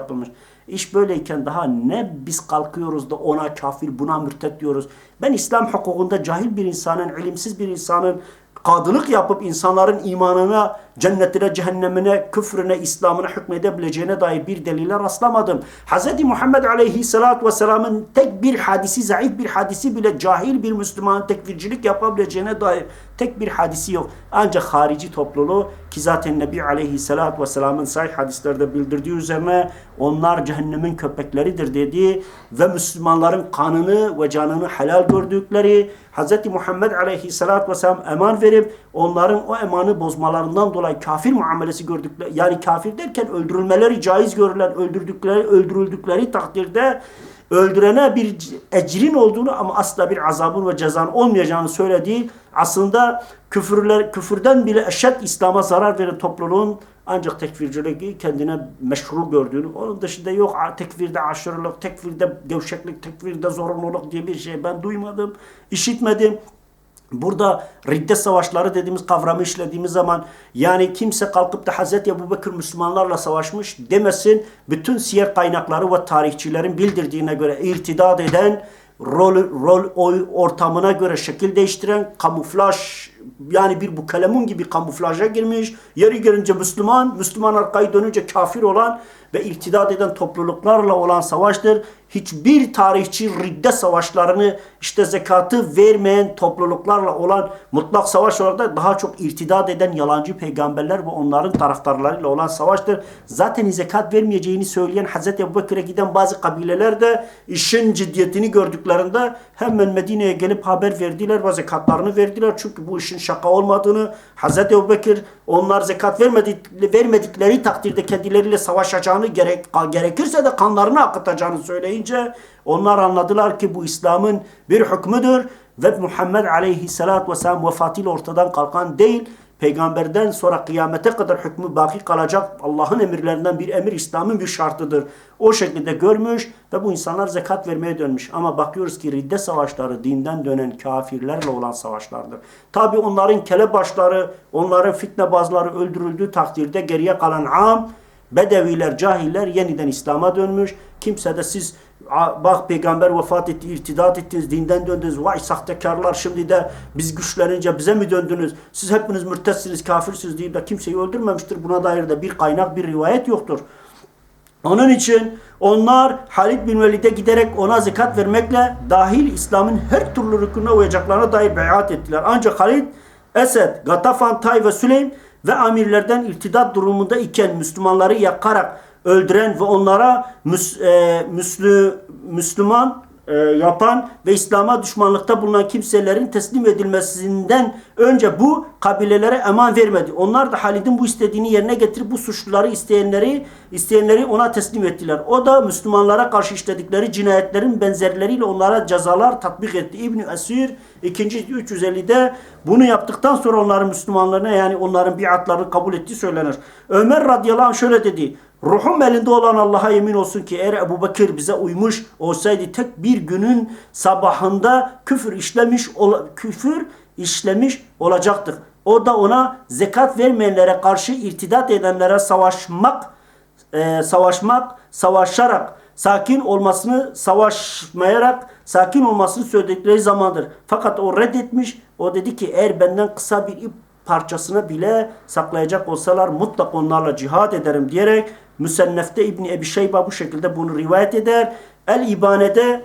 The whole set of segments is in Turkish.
yapılmış. İş böyleyken daha ne biz kalkıyoruz da ona kafir buna mürtet diyoruz. Ben İslam hukukunda cahil bir insanın, ilimsiz bir insanın kadılık yapıp insanların imanına, cennetine, cehennemine, küfrüne, İslam'ına hükmedebileceğine dair bir delile rastlamadım. Hz. Muhammed Aleyhisselatü Vesselam'ın tek bir hadisi, zayıf bir hadisi bile cahil bir Müslümanın tekfircilik yapabileceğine dair tek bir hadisi yok. Ancak harici topluluğu ki zaten Nebi Aleyhisselatü Vesselam'ın sahih hadislerde bildirdiği üzerine onlar cehennemin köpekleridir dediği ve Müslümanların kanını ve canını helal gördükleri Hz. Muhammed Aleyhisselatü Vesselam eman verip onların o emanı bozmalarından dolayı kafir muamelesi gördükleri yani kafir derken öldürülmeleri caiz görülen öldürdükleri öldürüldükleri takdirde öldürene bir ecrin olduğunu ama asla bir azabın ve cezanın olmayacağını söylediği aslında küfürler küfürden bile eşit İslam'a zarar veren topluluğun ancak tekfirciliği kendine meşru gördüğünü, onun dışında yok tekfirde aşırılık, tekfirde gevşeklik, tekfirde zorunluluk diye bir şey ben duymadım, işitmedim. Burada riddet savaşları dediğimiz kavramı işlediğimiz zaman yani kimse kalkıp da Hz. Ebu Bekir Müslümanlarla savaşmış demesin. Bütün siyer kaynakları ve tarihçilerin bildirdiğine göre irtidat eden, rol, rol oy ortamına göre şekil değiştiren, kamuflaj yani bir bu kalemun gibi kamuflaja girmiş. Yeri gelince Müslüman, Müslüman arkayı dönünce kafir olan ve irtidat eden topluluklarla olan savaştır. Hiçbir tarihçi riddet savaşlarını işte zekatı vermeyen topluluklarla olan mutlak savaş olarak da daha çok irtidat eden yalancı peygamberler ve onların taraftarlarıyla olan savaştır. Zaten zekat vermeyeceğini söyleyen Hz. Ebu Bekir'e giden bazı kabileler de işin ciddiyetini gördüklerinde hemen Medine'ye gelip haber verdiler ve zekatlarını verdiler. Çünkü bu işin şaka olmadığını Hz. Ebu Bekir onlar zekat vermedik, vermedikleri takdirde kendileriyle savaşacağını gerek, gerekirse de kanlarını akıtacağını söyleyince onlar anladılar ki bu İslam'ın bir hükmüdür ve Muhammed aleyhissalatü vesselam vefatıyla ortadan kalkan değil peygamberden sonra kıyamete kadar hükmü baki kalacak Allah'ın emirlerinden bir emir İslam'ın bir şartıdır. O şekilde görmüş ve bu insanlar zekat vermeye dönmüş. Ama bakıyoruz ki ridde savaşları dinden dönen kafirlerle olan savaşlardır. Tabi onların kelebaşları, onların fitnebazları öldürüldüğü takdirde geriye kalan am, bedeviler, cahiller yeniden İslam'a dönmüş. Kimse de siz bak peygamber vefat etti, irtidat ettiniz, dinden döndünüz. Vay sahtekarlar şimdi de biz güçlenince bize mi döndünüz? Siz hepiniz mürtetsiniz, kafirsiniz deyip de kimseyi öldürmemiştir. Buna dair de bir kaynak, bir rivayet yoktur. Onun için onlar Halid bin Velid'e giderek ona zekat vermekle dahil İslam'ın her türlü rükununa uyacaklarına dair beyat ettiler. Ancak Halid, Esed, Gatafan, Tay ve Süleym ve amirlerden irtidat durumunda iken Müslümanları yakarak öldüren ve onlara e, müslü, Müslüman e, yapan ve İslam'a düşmanlıkta bulunan kimselerin teslim edilmesinden önce bu kabilelere eman vermedi. Onlar da Halid'in bu istediğini yerine getirip bu suçluları isteyenleri isteyenleri ona teslim ettiler. O da Müslümanlara karşı işledikleri cinayetlerin benzerleriyle onlara cezalar tatbik etti. İbn Esir 2. 350'de bunu yaptıktan sonra onların Müslümanlarına yani onların biatlarını kabul ettiği söylenir. Ömer radıyallahu anh şöyle dedi. Ruhum elinde olan Allah'a yemin olsun ki eğer Ebu Bekir bize uymuş olsaydı tek bir günün sabahında küfür işlemiş küfür işlemiş olacaktık. O da ona zekat vermeyenlere karşı irtidat edenlere savaşmak e, savaşmak, savaşarak sakin olmasını savaşmayarak sakin olmasını söyledikleri zamandır. Fakat o reddetmiş. O dedi ki eğer benden kısa bir ip parçasını bile saklayacak olsalar mutlak onlarla cihad ederim diyerek Müsennef'te İbni Ebi Şeyba bu şekilde bunu rivayet eder. El İbane'de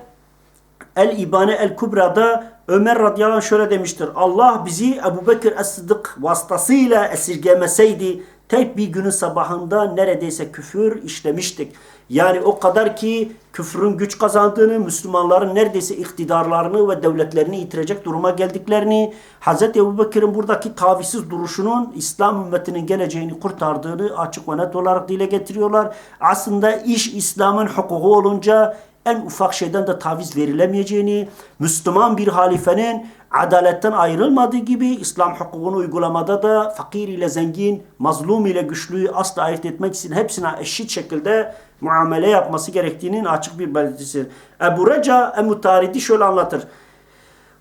El İbane El Kubra'da Ömer radıyallahu anh şöyle demiştir. Allah bizi Ebu Bekir Es-Sıddık vasıtasıyla esirgemeseydi tek bir günün sabahında neredeyse küfür işlemiştik. Yani o kadar ki küfrün güç kazandığını, Müslümanların neredeyse iktidarlarını ve devletlerini yitirecek duruma geldiklerini, Hz. Ebu Bekir'in buradaki tavizsiz duruşunun İslam ümmetinin geleceğini kurtardığını açık ve net olarak dile getiriyorlar. Aslında iş İslam'ın hukuku olunca en ufak şeyden de taviz verilemeyeceğini, Müslüman bir halifenin adaletten ayrılmadığı gibi İslam hukukunu uygulamada da fakir ile zengin, mazlum ile güçlüyü asla ayırt etmek için hepsine eşit şekilde muamele yapması gerektiğinin açık bir belirtisi. Ebu Reca Emutaridi şöyle anlatır.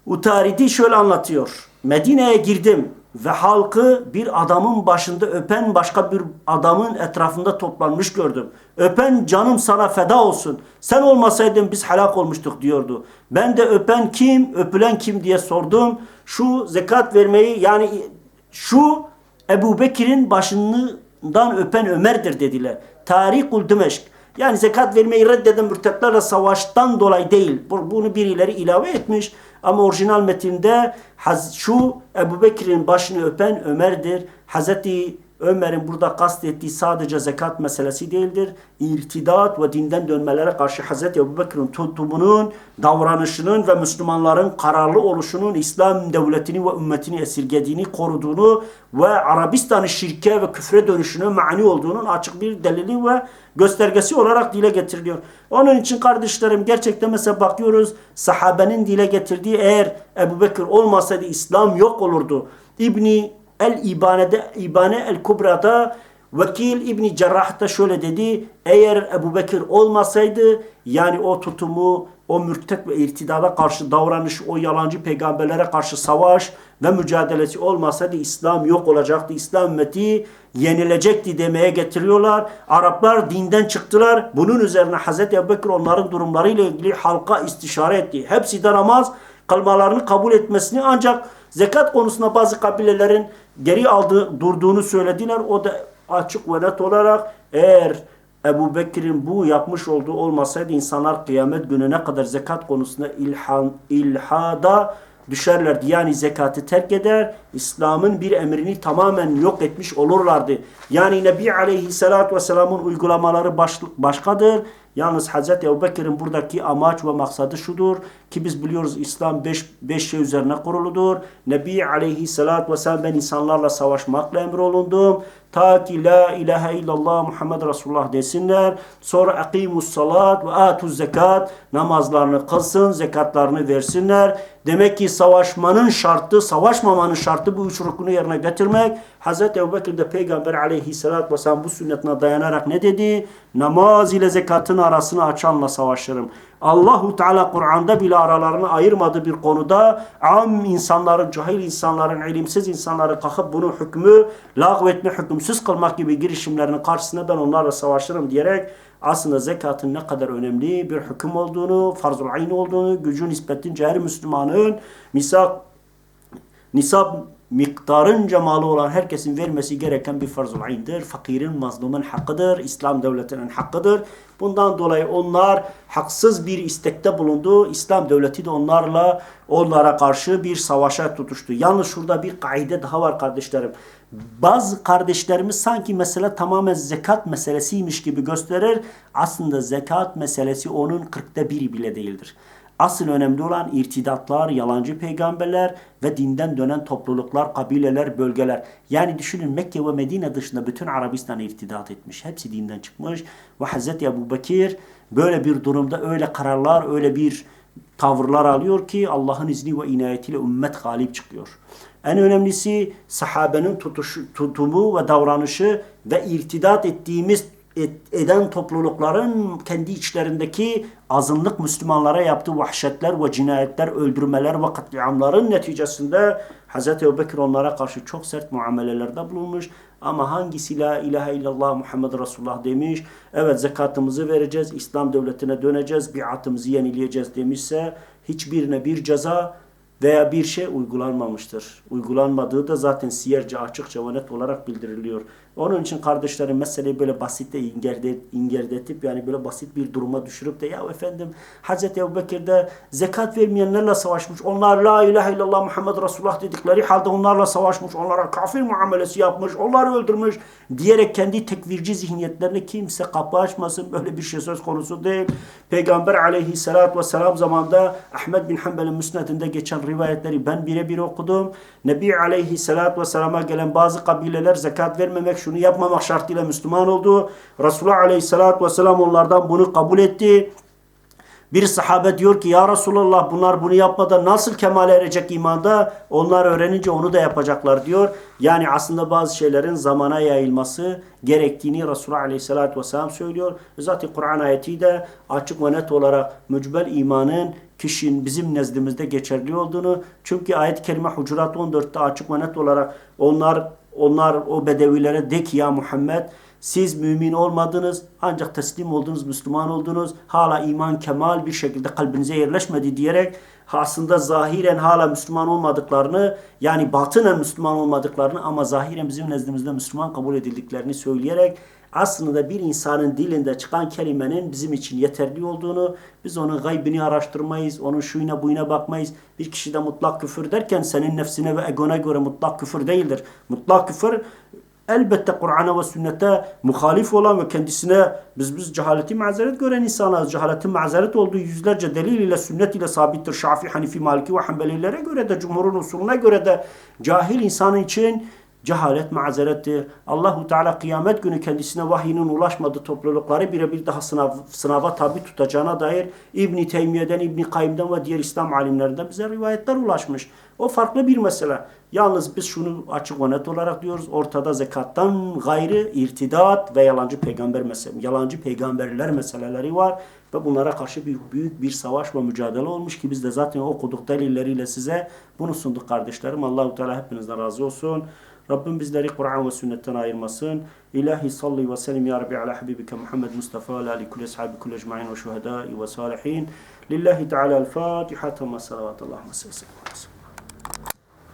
Utaridi şöyle anlatıyor. Medine'ye girdim ve halkı bir adamın başında öpen başka bir adamın etrafında toplanmış gördüm. Öpen canım sana feda olsun. Sen olmasaydın biz helak olmuştuk diyordu. Ben de öpen kim, öpülen kim diye sordum. Şu zekat vermeyi yani şu Ebu Bekir'in başından öpen Ömer'dir dediler. Tarikul Dimeşk. Yani zekat vermeyi reddeden mürtetlerle savaştan dolayı değil. Bunu birileri ilave etmiş. Ama orijinal metinde şu Ebu Bekir'in başını öpen Ömer'dir. Hazreti Ömer'in burada kastettiği sadece zekat meselesi değildir. İrtidat ve dinden dönmelere karşı Hazreti Ebu Bekir'in tutumunun, davranışının ve Müslümanların kararlı oluşunun İslam devletini ve ümmetini esirgediğini koruduğunu ve Arabistan'ın şirke ve küfre dönüşüne mani olduğunun açık bir delili ve göstergesi olarak dile getiriliyor. Onun için kardeşlerim gerçekten mesela bakıyoruz sahabenin dile getirdiği eğer Ebu Bekir olmasaydı İslam yok olurdu. İbni El İbane'de İbane El Kubra'da Vekil İbni Cerrah'ta şöyle dedi. Eğer Ebu Bekir olmasaydı yani o tutumu, o mürtet ve irtidada karşı davranış, o yalancı peygamberlere karşı savaş ve mücadelesi olmasaydı İslam yok olacaktı. İslam ümmeti yenilecekti demeye getiriyorlar. Araplar dinden çıktılar. Bunun üzerine Hz. Ebu Bekir onların durumlarıyla ilgili halka istişare etti. Hepsi de namaz kılmalarını kabul etmesini ancak zekat konusunda bazı kabilelerin geri aldı, durduğunu söylediler. O da açık ve net olarak eğer Ebu Bekir'in bu yapmış olduğu olmasaydı insanlar kıyamet gününe kadar zekat konusunda ilhan, ilhada düşerlerdi. Yani zekatı terk eder, İslam'ın bir emrini tamamen yok etmiş olurlardı. Yani Nebi Aleyhisselatü Vesselam'ın uygulamaları baş, başkadır. Yalnız Hz. Ebu buradaki amaç ve maksadı şudur ki biz biliyoruz İslam beş, beş şey üzerine kuruludur. Nebi Aleyhisselatü Vesselam ben insanlarla savaşmakla emrolundum. Ta ki la ilahe illallah Muhammed Resulullah desinler. Sonra akimus salat ve atuz zekat namazlarını kılsın, zekatlarını versinler. Demek ki savaşmanın şartı, savaşmamanın şartı bu üç rukunu yerine getirmek. Hz. Ebu Bekir de Peygamber aleyhissalatü vesselam bu sünnetine dayanarak ne dedi? Namaz ile zekatın arasını açanla savaşırım. Allahu Teala Kur'an'da bile aralarını ayırmadığı bir konuda am insanların, cahil insanların, ilimsiz insanların kalkıp bunu hükmü lağvetme, hükümsüz kılmak gibi girişimlerinin karşısında ben onlarla savaşırım diyerek aslında zekatın ne kadar önemli bir hüküm olduğunu, farzul ayn olduğunu, gücü nispetince her Müslümanın misak, nisab miktarınca malı olan herkesin vermesi gereken bir farz-ı ayn'dir. Fakirin, mazlumun hakkıdır. İslam devletinin hakkıdır. Bundan dolayı onlar haksız bir istekte bulundu. İslam devleti de onlarla onlara karşı bir savaşa tutuştu. Yalnız şurada bir kaide daha var kardeşlerim. Bazı kardeşlerimiz sanki mesela tamamen zekat meselesiymiş gibi gösterir. Aslında zekat meselesi onun kırkta biri bile değildir. Asıl önemli olan irtidatlar, yalancı peygamberler ve dinden dönen topluluklar, kabileler, bölgeler. Yani düşünün Mekke ve Medine dışında bütün Arabistan irtidat etmiş. Hepsi dinden çıkmış. Ve Hz. Ebu Bekir böyle bir durumda öyle kararlar, öyle bir tavırlar alıyor ki Allah'ın izni ve inayetiyle ümmet galip çıkıyor. En önemlisi sahabenin tutuşu, tutumu ve davranışı ve irtidat ettiğimiz eden toplulukların kendi içlerindeki azınlık Müslümanlara yaptığı vahşetler ve cinayetler, öldürmeler ve katliamların neticesinde Hz. Ebu onlara karşı çok sert muamelelerde bulunmuş. Ama hangisi la ilahe illallah Muhammed Resulullah demiş, evet zekatımızı vereceğiz, İslam devletine döneceğiz, biatımızı yenileyeceğiz demişse hiçbirine bir ceza veya bir şey uygulanmamıştır. Uygulanmadığı da zaten siyerce açıkça ve net olarak bildiriliyor. Onun için kardeşlerim meseleyi böyle basitte ingerde, ingerdetip yani böyle basit bir duruma düşürüp de ya efendim Hz. Ebu Bekir'de zekat vermeyenlerle savaşmış. Onlar la ilahe illallah Muhammed Resulullah dedikleri halde onlarla savaşmış. Onlara kafir muamelesi yapmış. Onları öldürmüş diyerek kendi tekvirci zihniyetlerine kimse kapı açmasın. Böyle bir şey söz konusu değil. Peygamber aleyhissalatü vesselam zamanında Ahmet bin Hanbel'in müsnedinde geçen rivayetleri ben birebir okudum. Nebi aleyhissalatü vesselama gelen bazı kabileler zekat vermemek şunu yapmamak şartıyla Müslüman oldu. Resulullah Aleyhisselatü Vesselam onlardan bunu kabul etti. Bir sahabe diyor ki ya Resulallah bunlar bunu yapmadan nasıl kemale erecek imanda? Onlar öğrenince onu da yapacaklar diyor. Yani aslında bazı şeylerin zamana yayılması gerektiğini Resulullah Aleyhisselatü Vesselam söylüyor. Zaten Kur'an ayeti de açık ve net olarak mücbel imanın kişinin bizim nezdimizde geçerli olduğunu çünkü ayet-i kerime Hucurat 14'te açık ve net olarak onlar onlar o bedevilere de ki ya Muhammed siz mümin olmadınız ancak teslim oldunuz, Müslüman oldunuz. Hala iman kemal bir şekilde kalbinize yerleşmedi diyerek aslında zahiren hala Müslüman olmadıklarını yani batınen Müslüman olmadıklarını ama zahiren bizim nezdimizde Müslüman kabul edildiklerini söyleyerek aslında bir insanın dilinde çıkan kelimenin bizim için yeterli olduğunu, biz onun gaybini araştırmayız, onun şuyuna buyuna bakmayız. Bir kişi de mutlak küfür derken senin nefsine ve egona göre mutlak küfür değildir. Mutlak küfür elbette Kur'an'a ve sünnete muhalif olan ve kendisine biz biz cehaleti mazeret gören insanlarız. Cehaletin mazeret olduğu yüzlerce delil ile sünnet ile sabittir. Şafii, Hanifi, Maliki ve Hanbelilere göre de cumhurun usulüne göre de cahil insanın için cehalet mazerettir. Allahu Teala kıyamet günü kendisine vahyinin ulaşmadığı toplulukları birebir daha sınav, sınava tabi tutacağına dair İbn Teymiye'den, İbn Kayyim'den ve diğer İslam alimlerinden bize rivayetler ulaşmış. O farklı bir mesele. Yalnız biz şunu açık ve net olarak diyoruz. Ortada zekattan gayrı irtidat ve yalancı peygamber mesele, yalancı peygamberler meseleleri var ve bunlara karşı büyük büyük bir savaş ve mücadele olmuş ki biz de zaten okuduk delilleriyle size bunu sunduk kardeşlerim. Allahu Teala hepinizden razı olsun. Rabbim bizleri Kur'an ve sünnetten ayırmasın. İlahi salli ve sellim ya Rabbi ala habibike Muhammed Mustafa ala ali kulli ashabi kulli ecma'in ve şuhedai ve salihin. Lillahi Teala el-Fatiha. Tamma salavatullah. Allahümme salli